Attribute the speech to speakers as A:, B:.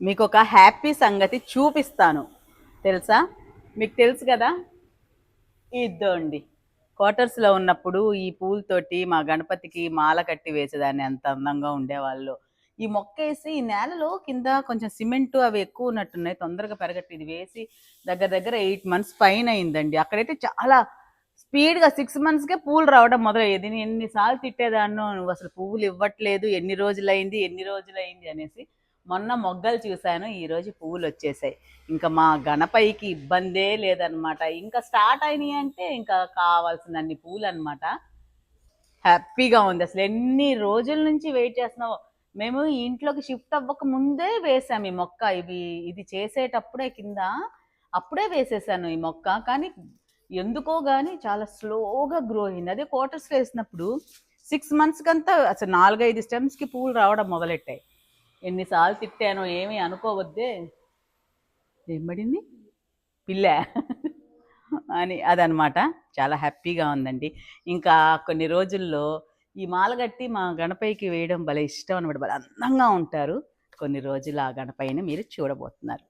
A: మీకు ఒక హ్యాపీ సంగతి చూపిస్తాను. తెలుసా? మీకు తెలుసు కదా? ఇద్దండి క్వార్టర్స్లో ఉన్నప్పుడు ఈ పూలతోటి మా గణపతికి మాల కట్టి వేసేదాన్ని ఎంత అందంగా ఉండేవాళ్ళు. ఈ మొక్క వేసి ఈ నేలలో కింద కొంచెం సిమెంట్ అవి ఎక్కువ ఉన్నట్టున్నాయి తొందరగా పెరగట్టు ఇది వేసి దగ్గర దగ్గర ఎయిట్ మంత్స్ పైన అయిందండి. అక్కడైతే చాలా స్పీడ్గా సిక్స్ మంత్స్కే పూలు రావడం మొదలయ్యేది. నేను ఎన్నిసార్లు తిట్టేదాన్నో నువ్వు అసలు పువ్వులు ఇవ్వట్లేదు ఎన్ని రోజులైంది ఎన్ని రోజులైంది అనేసి మొన్న మొగ్గలు చూశాను ఈరోజు పువ్వులు వచ్చేసాయి. ఇంకా మా గణపైకి ఇబ్బందే లేదనమాట ఇంకా స్టార్ట్ అయినాయి అంటే ఇంకా కావాల్సిన అన్ని పూలు అనమాట హ్యాపీగా ఉంది. అసలు ఎన్ని రోజుల నుంచి వెయిట్ చేస్తున్నావు? మేము ఇంట్లోకి షిఫ్ట్ అవ్వక ముందే వేసాము ఈ మొక్క. ఇవి ఇది చేసేటప్పుడే కింద అప్పుడే వేసేసాను ఈ మొక్క. కానీ ఎందుకో కానీ చాలా స్లోగా గ్రో అయింది. అదే క్వార్టర్స్లో వేసినప్పుడు సిక్స్ మంత్స్కంతా అసలు నాలుగైదు స్టెమ్స్కి పూలు రావడం మొదలెట్టాయి. ఎన్నిసార్లు తిట్టానో ఏమి అనుకోవద్దే. ఏం పడింది పిల్ల అని అదనమాట. చాలా హ్యాపీగా ఉందండి. ఇంకా కొన్ని రోజుల్లో ఈ మాలగట్టి మా గణపైకి వేయడం భలే ఇష్టం అనమాట భలే అందంగా ఉంటారు. కొన్ని రోజులు ఆ గణపైని మీరు చూడబోతున్నారు.